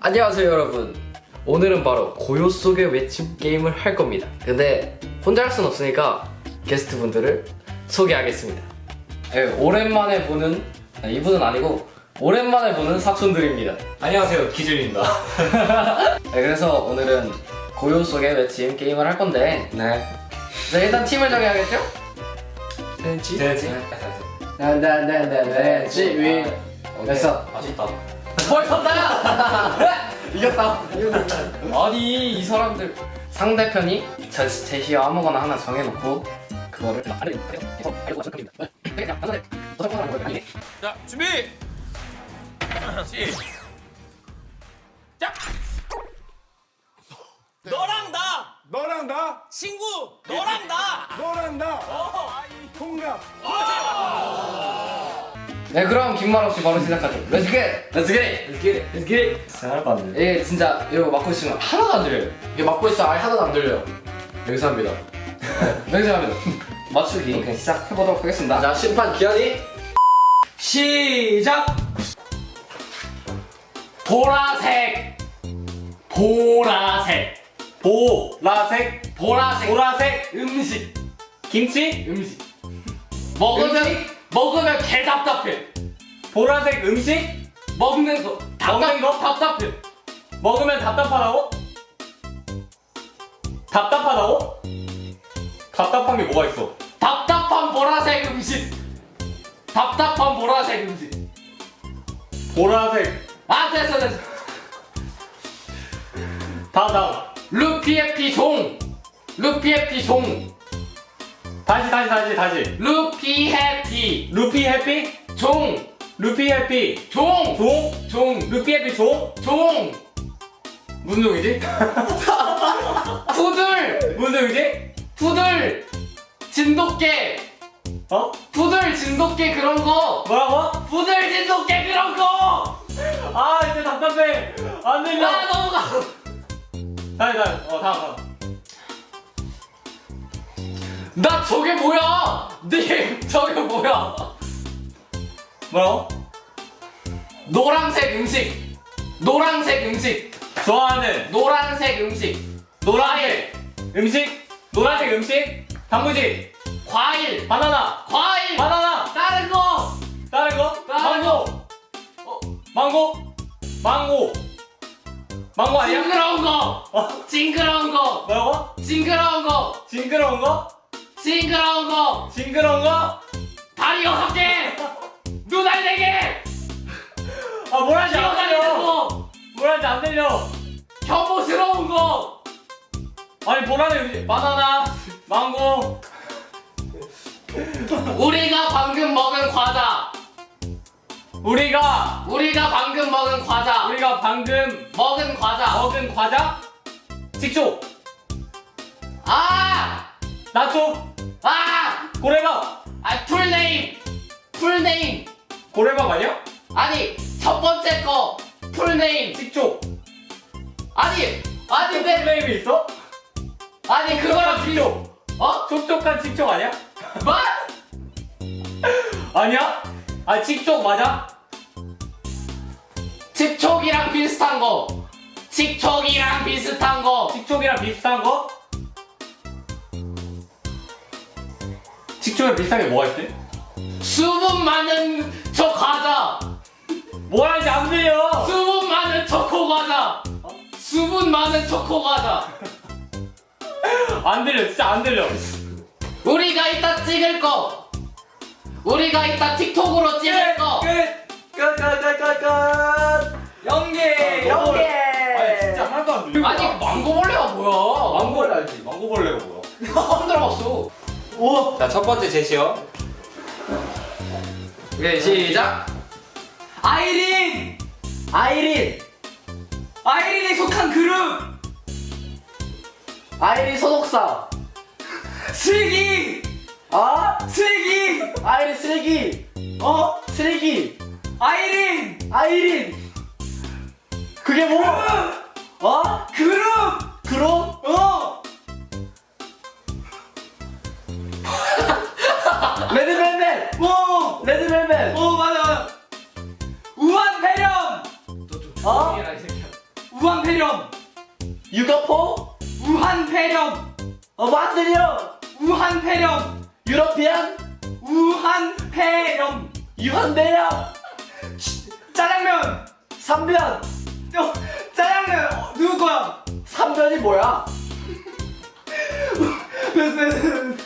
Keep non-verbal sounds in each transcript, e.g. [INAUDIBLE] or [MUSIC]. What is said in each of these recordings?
안녕하세요 여러분. 오늘은 바로 고요 속의 외침 게임을 할 겁니다. 근데 혼자 할 순 없으니까 게스트분들을 소개하겠습니다. 네, 오랜만에 보는 아, 이분은 아니고 오랜만에 보는 사촌들입니다. 안녕하세요 기준입니다. [LAUGHS] 네, 그래서 오늘은 고요 속의 외침 게임을 할 건데. 네. 자, 일단 팀을 정해야겠죠? 벤치 벤치 네네네네 위 됐어. 아쉽다 벌써 다 [LAUGHS] 이겼다. 아니 이 사람들 상대편이 제, 제 시어 아무거나 하나 정해놓고 그거를 자 준비! [CLEARS THROAT] 시작! 너랑 나! 너랑 나, 친구! 너랑 나! 너랑 나, 어, 통갑. 네 그럼 긴 말 없이 바로 시작하죠. Let's get it! Let's get it! Let's get it! Let's get it! 안 돼. 이게 진짜 이거 막고 있으면 하나도 안 들려요. 이게 막고 있어 아예 하나도 안 들려요. 여기서 합니다. 여기서 합니다. 맞추기. 시작해보도록 하겠습니다. 자 심판 기한이? 시작! 보라색! 보라색! 보라색? 보라색. 보라색? 음식. 김치? 음식. 먹으면 먹으면 개 답답해. 보라색 음식 먹는 거 먹는 거? 답답해. 먹으면 답답하다고? 답답하다고? 답답한 게 뭐가 있어? 답답한 보라색 음식. 답답한 보라색 음식. 보라색. 아 됐어 됐어. 다다음. 루피의 피종 루피의 피종 다시 다시 다시 다시 루피 해피 루피 해피 종 루피 해피 종! 종 종! 루피 해피 종 종! 무슨 종이지? 푸들! 무슨 종이지? 푸들! 진돗개! 어? 푸들 진돗개 그런 거! 뭐라고? 푸들 진돗개 그런 거! 아 이제 답답해 안 들려 아 넘어가! 다시 다시 어 다음 다음 나 저게 뭐야! 네 저게 뭐야! 뭐라고? 노란색 음식! 노란색 음식! 좋아하는 노란색 음식! 노란색! 음식 노란색 음식 단무지 과일! 바나나 과일! 바나나 다른 거! 다른 거 다른 망고 어, 망고 망고 망고 아니야? 징그러운 거! 어? 징그러운 거! 뭐라고? 징그러운 거! 징그러운 거? 징그러운 거! 징그러운 거? 다리 여섯 개! 눈알 네 개! 아 뭐라는지 안 들려 거! 뭐라는지 안 들려 혐오스러운 거! 아니 뭐라는 바나나 망고 우리가 방금 먹은 과자! 우리가 우리가 방금 먹은 과자! 우리가 방금 먹은 과자! 먹은 과자 식초 아! 나초 아! 고래밥 아, 풀네임! 풀네임! 고래밥 아니야? 아니, 첫 번째 거! 풀네임! 식초 아니! 아니, 내, 플레임이 있어? 아니, 그거랑! 식초 어? 촉촉한 식초 아니야? 뭐? [LAUGHS] 아니야? 아 식초 맞아? 집촉이랑 비슷한 거! 집촉이랑 비슷한 거! 식초기랑 비슷한 거? 식초랑 비슷한 게 뭐가 있지? 수분 많은 저 과자! 뭐라는지 안 들려! 수분 많은 초코 과자! 수분 많은 초코 과자! 안 들려 진짜 안 들려 우리가 이따 찍을 거! 우리가 이따 틱톡으로 찍을 거! 끝끝끝끝끝 연계 연계! 아니 진짜 하나도 안 들려 아니, 망고벌레가 뭐야? 망고벌레 알지? 망고벌레가 뭐야? 처음 들어봤어. 오! 자 첫 번째 제시어 오케이, 시작! 아이린 아이린 아이린에 속한 그룹 아이리 소속사! 쓰레기 아? 쓰레기 아이리 쓰레기! 어 쓰레기! 아이린 아이린! 그게 뭐? 어? 그룹 그럼? 어 우한폐렴. 유가포 우한폐렴. 어 만들려 우한폐렴. 유러피안 우한폐렴. 유한배야 짜장면 삼변. 어, 짜장면 어, 누구 거야? 삼변이 뭐야? [LAUGHS]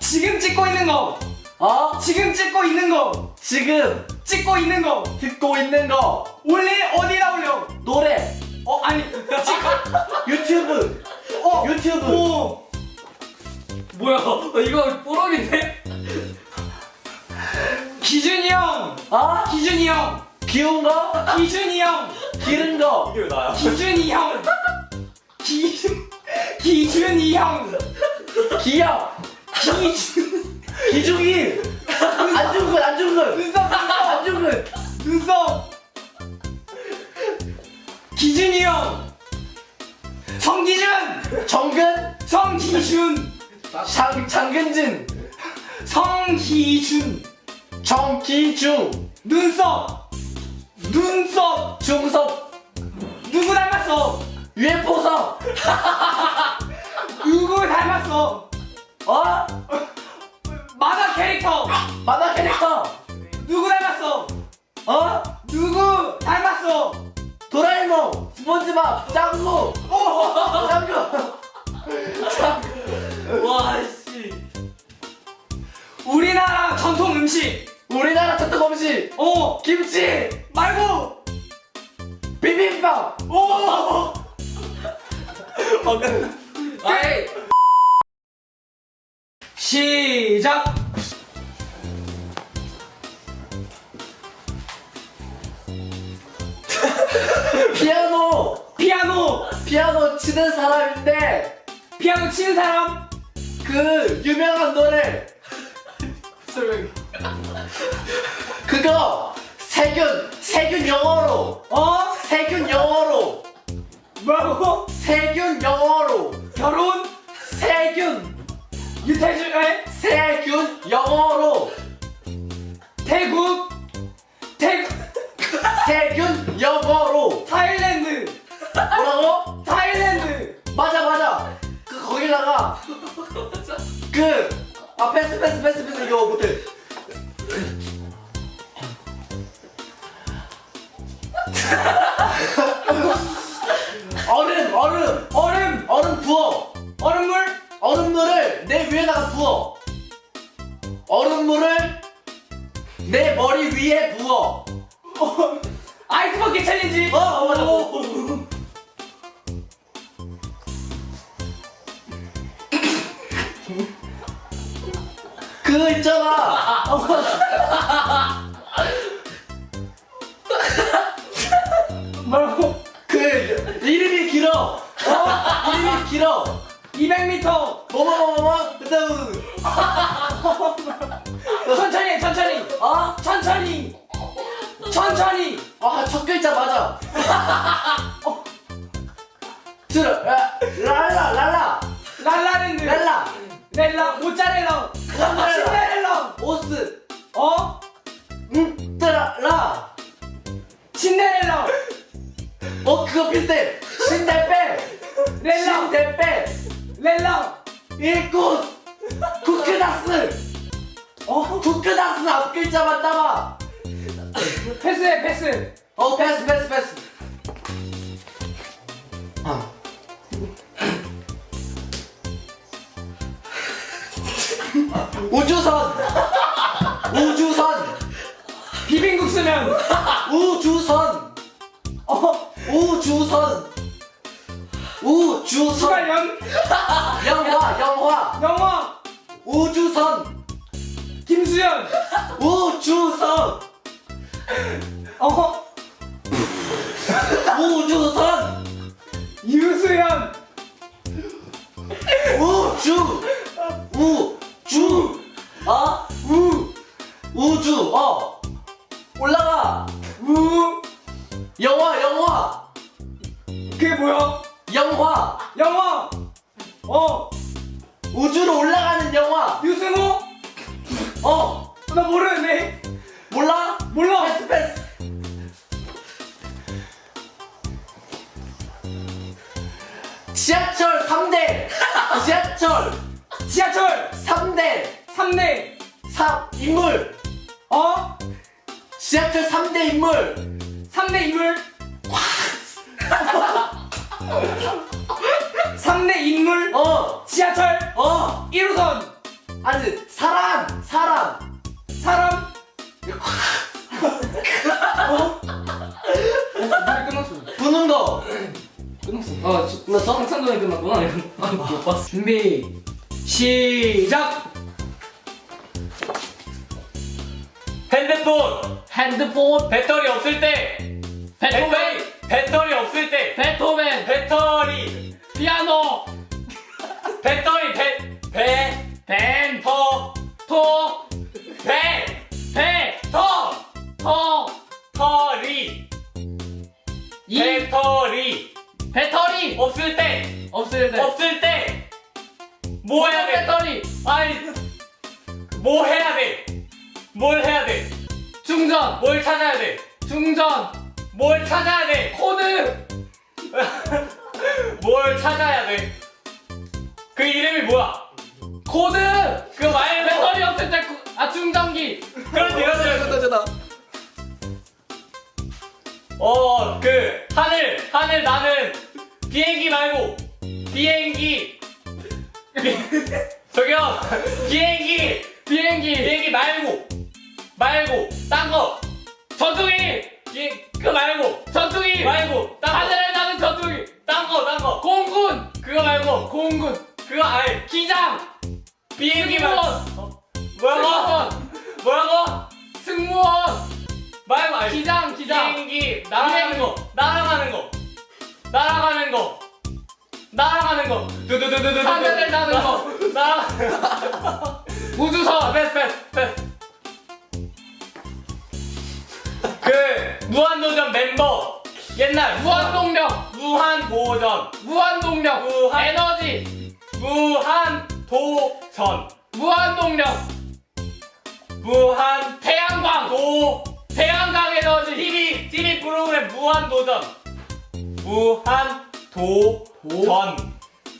지금 찍고 있는 거. 어? 지금 찍고 있는 거. 지금 찍고 있는 거 듣고 있는 거. 올리 어디다 올려? 노래. 어 아니 찍고. 유튜브. 어 유튜브. 오. 뭐야? 어, 이거 뽀록인데? 기준이 형. 아? 기준이 형. 귀여운 거? 기준이 형. 기른 거. 이게 왜 나야? 기준이 형. 기준 기준이 형. 기억 기준. 기중이. 안중근 안중근 눈썹 눈썹 안중근 눈썹 기준이 형 성기준 정근? 성기준 장 장근진. 성기준 정기중. 눈썹 눈썹. 중섭. 누구 닮았어? 유해포섭 [LAUGHS] 누구 닮았어? 어? 만화 캐릭터. 만화 캐릭터 누구 닮았어? 어? 누구 닮았어? 도라에몽 스폰지밥 짱구. 오 짱구. 짱구. 와씨. 우리나라 전통 음식. 우리나라 전통 음식. 어 김치 치는 사람인데 피아노 치는 사람? 그 유명한 노래. [LAUGHS] 그거 세균 세균 영어로. 어? 세균 영어로. 뭐라고? 세균 영어로. 결혼? 세균. 유태준의 세균 영어로. 태국? 태국? 세균 영어 그 아 패스 패스 패스 패스 이거 못해. 얼음 얼음 얼음 얼음 부어. 얼음물 얼음물을 내 위에다가 부어. 얼음물을 내 머리 위에 부어. 어, 아이스버킷 챌린지. 어, 어 맞아 오. 그 있잖아. 뭐라고. 그 이름이 길어. 어? 이름이 길어. 200m 뭐뭐뭐뭐 그다음. 천천히 해, 천천히. 어? 천천히. 천천히. 아첫 글자 맞아. 어. 들어. 야, 랄라 랄라. 랄라랜드 랄라 렐라 모짜렐라. 신데렐라. 오스. 어? 응 뜨라. 신데렐라. 어 그거 비슷해. 신달빼. 렐라. 신달빼. 렐라. 일꽃 쿠크다스. 어? 쿠크다스 앞 글자만 따봐. 패스해 패스. 어 패스 패스 패스 우주선. 우주선. 비빔국수면. 우주선. 어 우주선. 우주선. 수발면 영화 영화. 영화. 우주선. 김수현. 우주선. 어? 우주선. 유수현. 우주. 우주 어? 우 우주 어. 올라가. 우 영화 영화. 그게 뭐야? 영화. 영화! 어. 우주로 올라가는 영화. 유승호? 어 나 모르겠네. 몰라? 몰라. 패스 패스. 지하철 3대. [LAUGHS] 지하철 지하철! 3대. 3대 3 인물. 어? 지하철 3대 인물. 3대 인물? [LAUGHS] 3대 인물? 어. 지하철? 어. 1호선? 아니 사람 사람. 사람? 어? 노래 끝났어 부는 거. 끝났어 아 저- 끝났어? 전에 끝났구나. 못 봤어. 준비 시작 핸드폰. 핸드폰. 배터리 없을 때. 베토벤 배터리. 배터리 없을 때. 베토벤 배터리. 피아노. 배터리. 배배. 벤. 터, 토, 배, 배, 터, 토, 터리, 이. 배터리. 배터리. 없을 때, 없을 때. 없을 때, 뭐 해야 돼? 배터리. 아니, 뭐 해야 돼? 뭘 해야 돼? 충전. 뭘 찾아야 돼? 충전. 뭘 찾아야 돼? 코드. [LAUGHS] 뭘 찾아야 돼? 그 이름이 뭐야? 코드. 그 말고. 배터리 없을 때아 충전기. 그런 이거는 어, 그 하늘 하늘 나는 비행기 말고 비행기. 비, [LAUGHS] 저기요 비행기. 비행기. 비행기 말고 말고 딴 거. 전투기 비, 그 말고. 전투기 말고 딴 거. 하늘을 나는 전투기 딴 거 딴 거. 공군! 그거 말고. 공군. 그거 아니 기장! 비행기 말고 승무원. 뭐라고? 승무원. 뭐라고? 승무원. 말고 아니 기장 기장. 비행기 날아가는 거. 날아가는 거. 날아가는 거. 날아가는 거. 두두두두두 하늘을 나는 거. 날아 [LAUGHS] 우주선. 패스 패스 패스 그 무한도전 멤버. 옛날 무한동력. 무한도전. 무한동력. 무한- 에너지. 무한도전. 무한동력. 무한 태양광. 도 태양광 에너지 TV TV 프로그램 무한도전. 무한도전.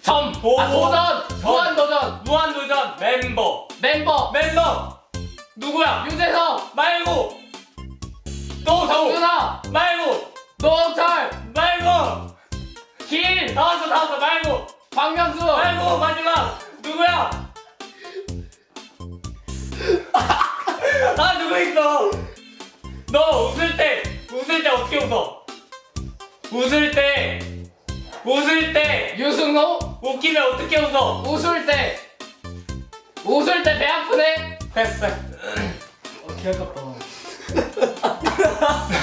점. 도- 아, 도전. 전. 무한도전. 무한도전 멤버. 멤버. 멤버. 누구야? 유재석 말고 또 저. 정준하 말고. 노홍철 말고. 길. 나왔어 나왔어. 말고. 박명수. 말고 마지막. 누구야? 아 누구 있어? 너 웃을 때 웃을 때 어떻게 웃어? 웃을 때 웃을 때. 유승호? 웃기면 어떻게 웃어? 웃을 때. 웃을 때 배 아프네 패스 패스 개 아깝다 え? [LAUGHS]